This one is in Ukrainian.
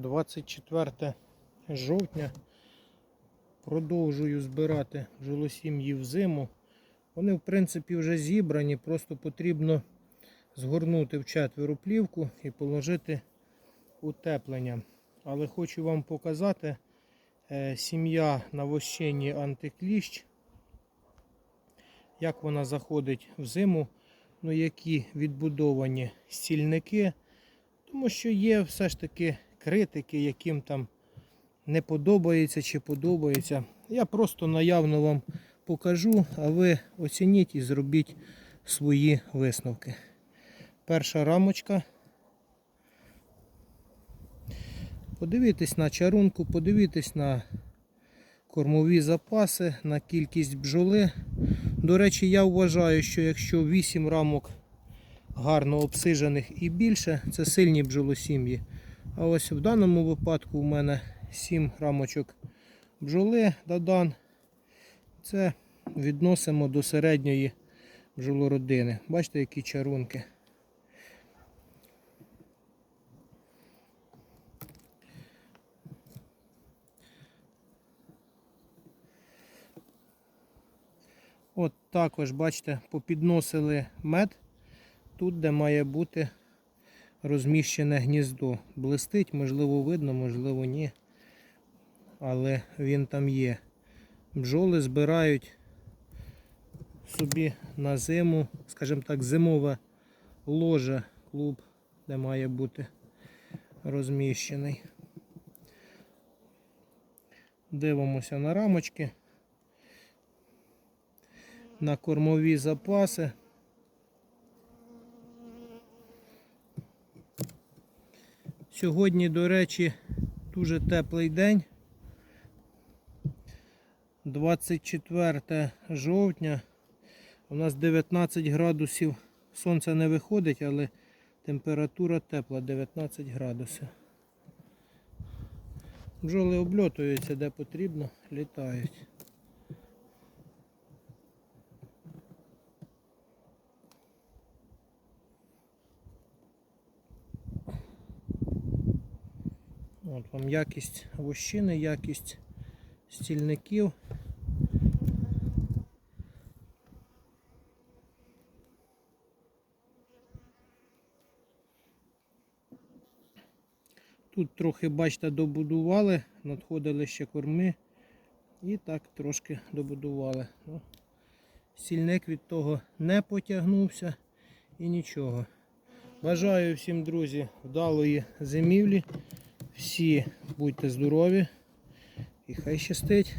24 жовтня. Продовжую збирати бджолосім'ї в зиму. Вони, в принципі, вже зібрані, просто потрібно згорнути в четверу плівку і положити утеплення. Але хочу вам показати е, сім'я на вощині антикліщ, як вона заходить в зиму, ну які відбудовані стільники. Тому що є все ж таки критики, яким там не подобається чи подобається. Я просто наявно вам покажу, а ви оцініть і зробіть свої висновки. Перша рамочка. Подивитись на чарунку, подивитись на кормові запаси, на кількість бджоли. До речі, я вважаю, що якщо 8 рамок гарно обсижених і більше, це сильні бджолосім'ї. А ось в даному випадку у мене 7 рамочок бджоли додан. Це відносимо до середньої бджолородини. Бачите, які чарунки. От також, бачите, попідносили мед тут, де має бути розміщене гніздо. Блистить, можливо, видно, можливо, ні. Але він там є. Бджоли збирають собі на зиму, скажімо так, зимове ложе, клуб, де має бути розміщений. Дивимося на рамочки, на кормові запаси. Сьогодні, до речі, дуже теплий день. 24 жовтня. У нас 19 градусів. Сонце не виходить, але температура тепла 19 градусів. Бджоли обльотуються де потрібно, літають. От вам якість вощини, якість стільників. Тут трохи, бачите, добудували, надходили ще корми і так трошки добудували. Ну, Стільник від того не потягнувся і нічого. Бажаю всім, друзі, вдалої зимівлі. Всі будьте здорові і хай щастить.